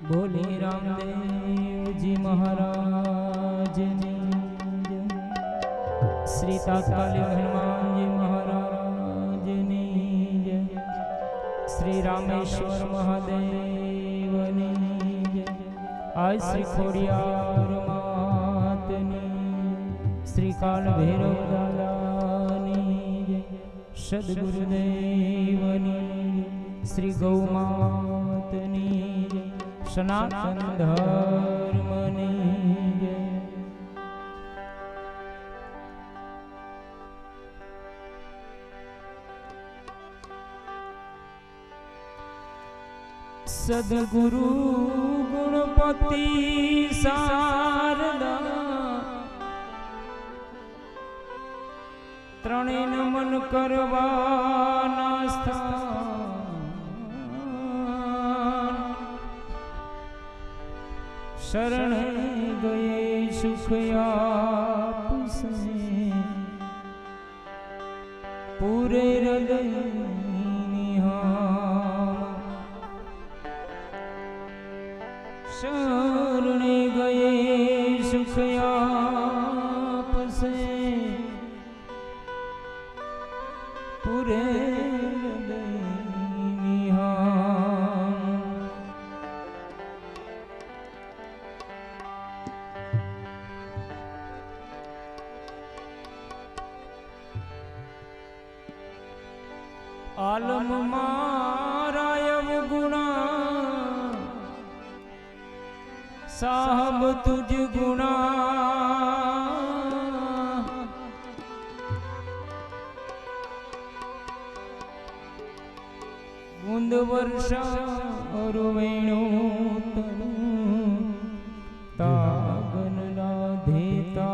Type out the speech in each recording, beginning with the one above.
બોલે રામદેવજી મહારાજની જય. શ્રી તાત્કાલિક હનુમાનજી મહારાજની જય શ્રી રામેશ્વર મહાદેવની જય આજ શ્રી ખોડિયાર માતની શ્રી કાલ ભૈરવ દાદાની જય સદગુરુદેવની શ્રી ગૌ માતની જય સનાતન ધર્મની સદગુરુ ગુણપતિ સારદા ત્રણે નમન કરવાના સ્થાન શરણે ગયે સુખ આપશે પૂરે હૃદય સાહબ તુજ ગુણા। બુંદ વર્ષા વેણું તાગન રાધેતા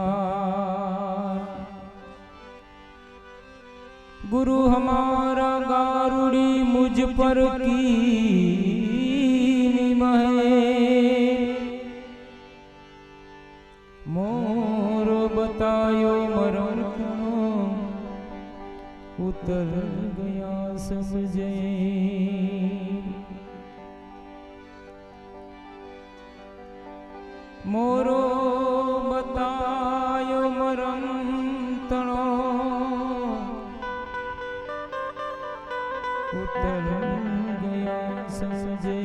ગુરુ હમારા ગારુડી મુજ પર કી સમજે. મોરો બતાયો મરંતણો ઉતર ગયા સમજે.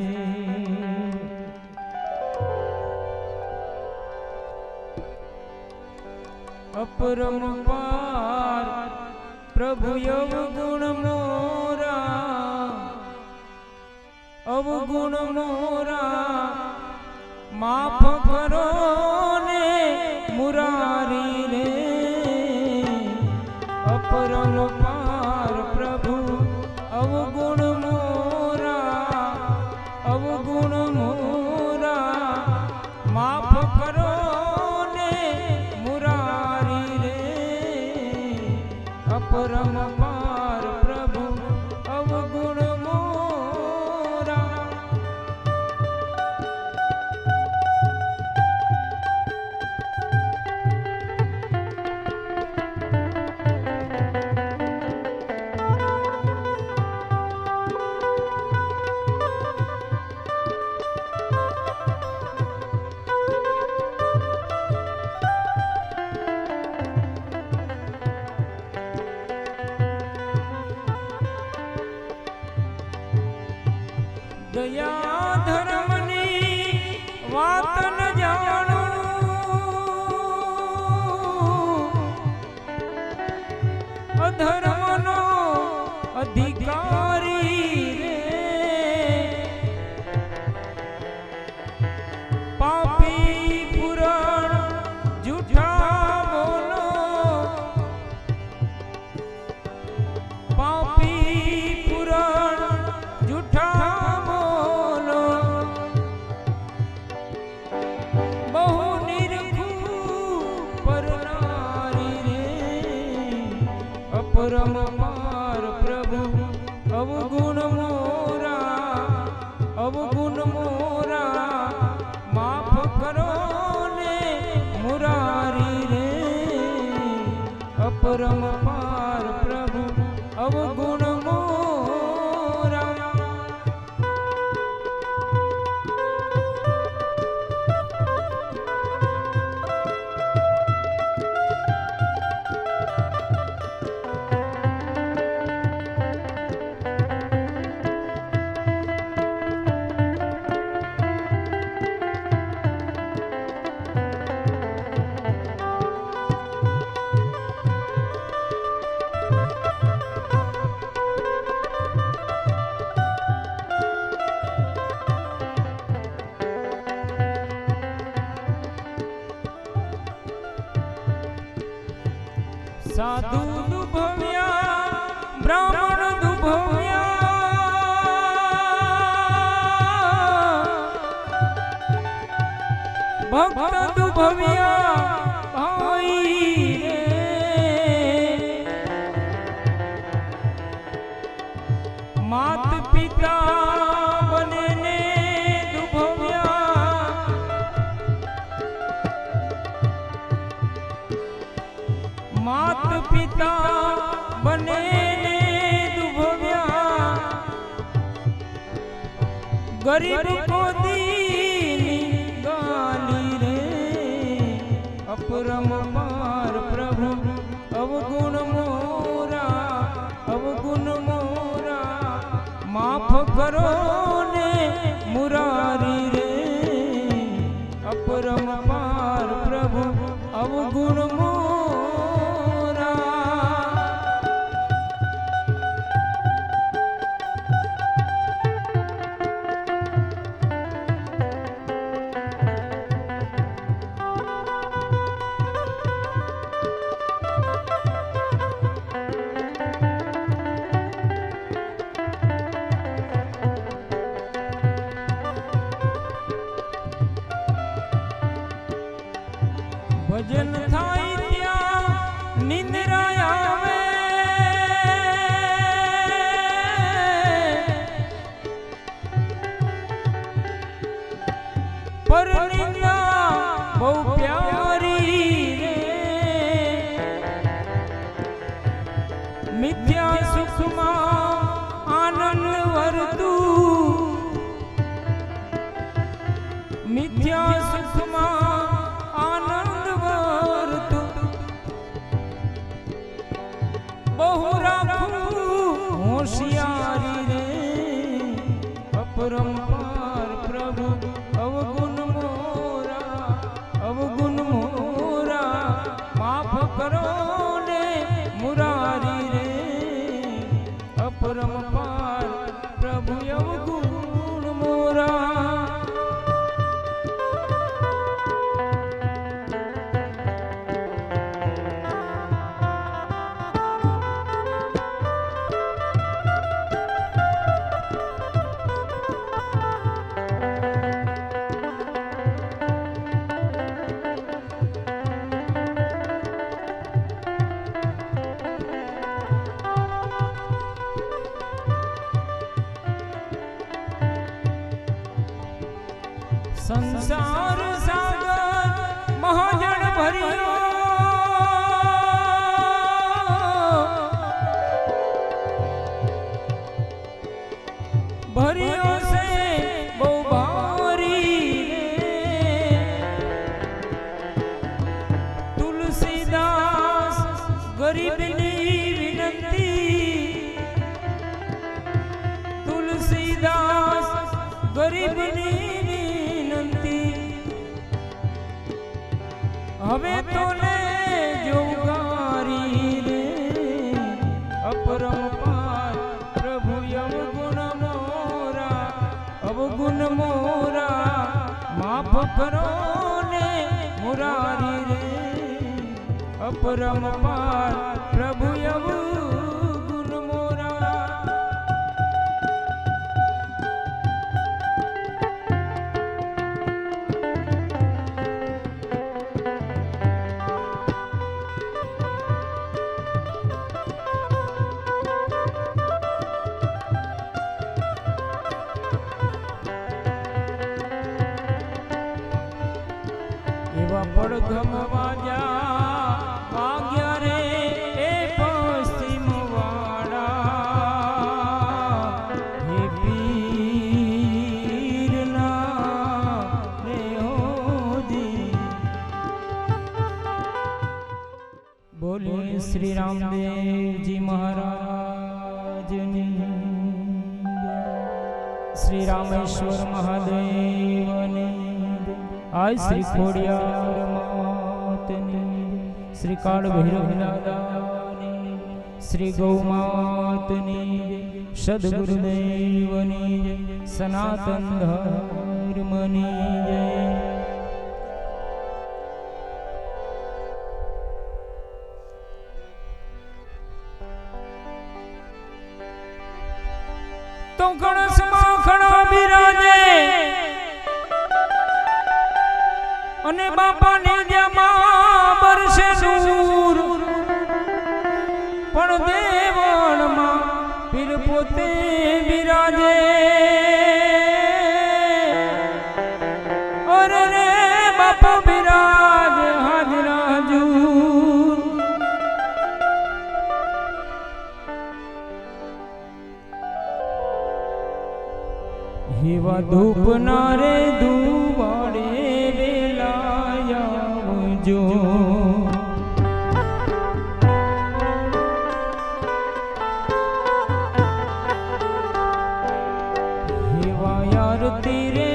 અપરમ પાર પ્રભુ યમ ગુણમ અવગુણ મોરા માફ કરો ને મુરારી અપરમ ગરીબ ભજન થાય ત્યાં નિંદ્રા અપરંપાર પ્રભુ અવગુણ ગરીબની વિનંતી. તુલસીદાસ ગરીબની વિનંતી. હવે તો ને જોગારી રે અપરંપાર પ્રભુ અવગુણ મોરા અવગુણ મોરા, માફ કરો. અપરંપાર પ્રભુ અવગુણ મોરા. એવા પડઘમ વાજા श्री रामदेव जी महाराज श्री रामेश्वर महादेव आय श्री खोड़िया श्री काल भैरव श्री गौ मातनी सदगुरुदेवनी सनातन धर्मनी जय તું કણસમાં ખણો બિરાજે અને બાપાને જ્યાં હેવા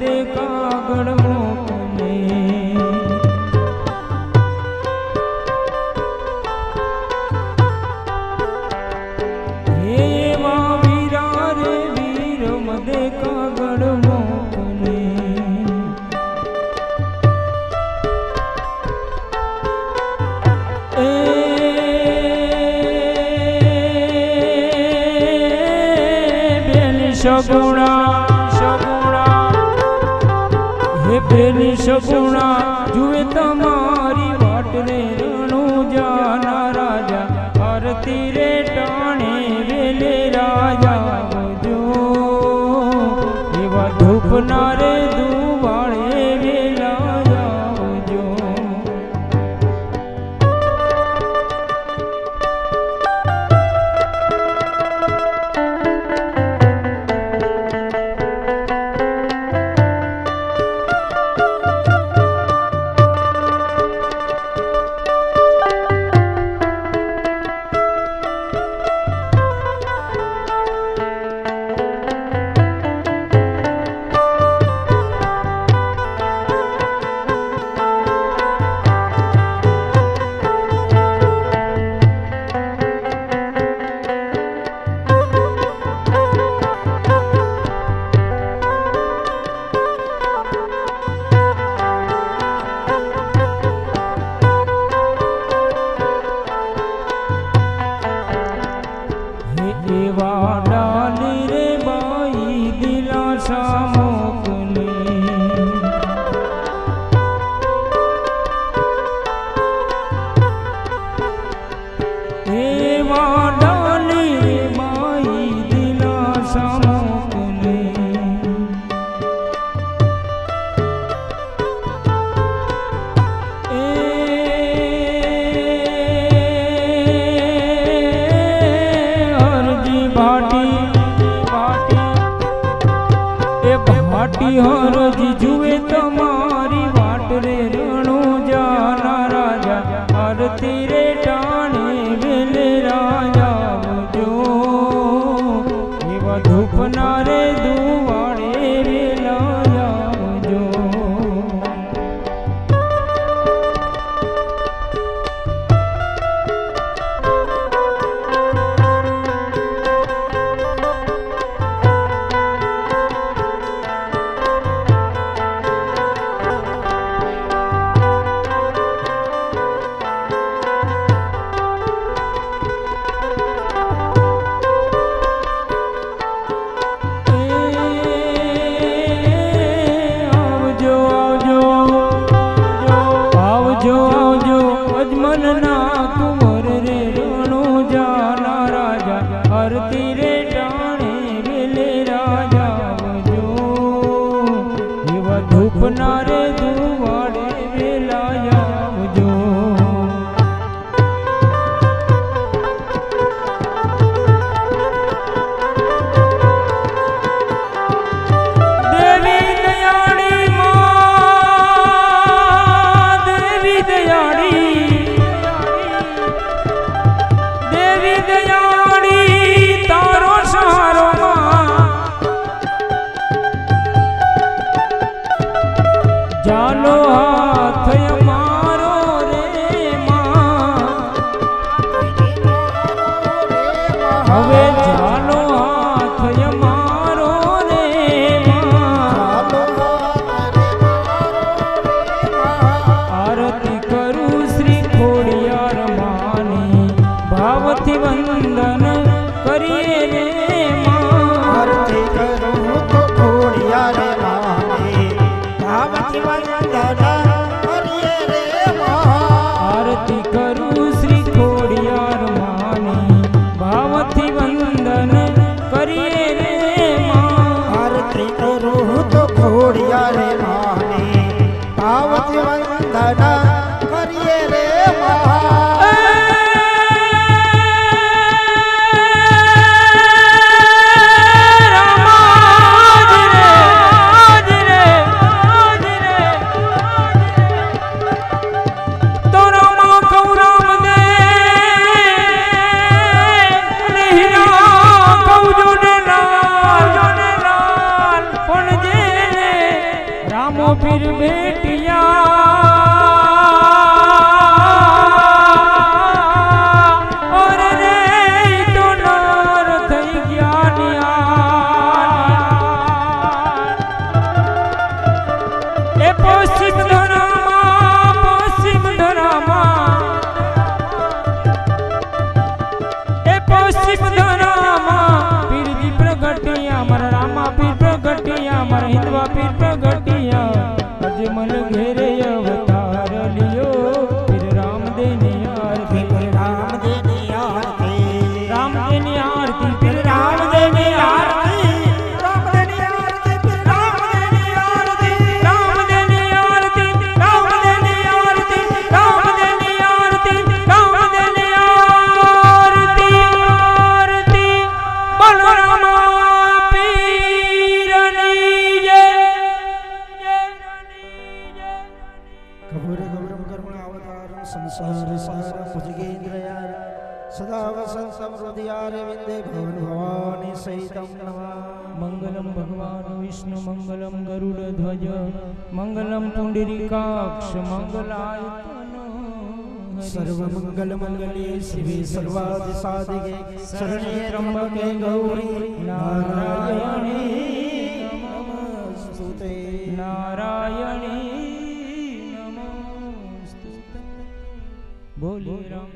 देखा गणवा I'm not. ભુવન ભવાની સહિતમ મંગલમ ભગવાન વિષ્ણુ મંગલમ ગરુડ ધ્વજ મંગલમ પુંડરીકાક્ષ મંગલાય સર્વમંગલમંગલે શિવે સર્વાદ સાધિકે શરણે ત્રંબકે ગૌરી નારાયણી નમસ્તુતે નારાયણી નમસ્તુતે બોલી રામ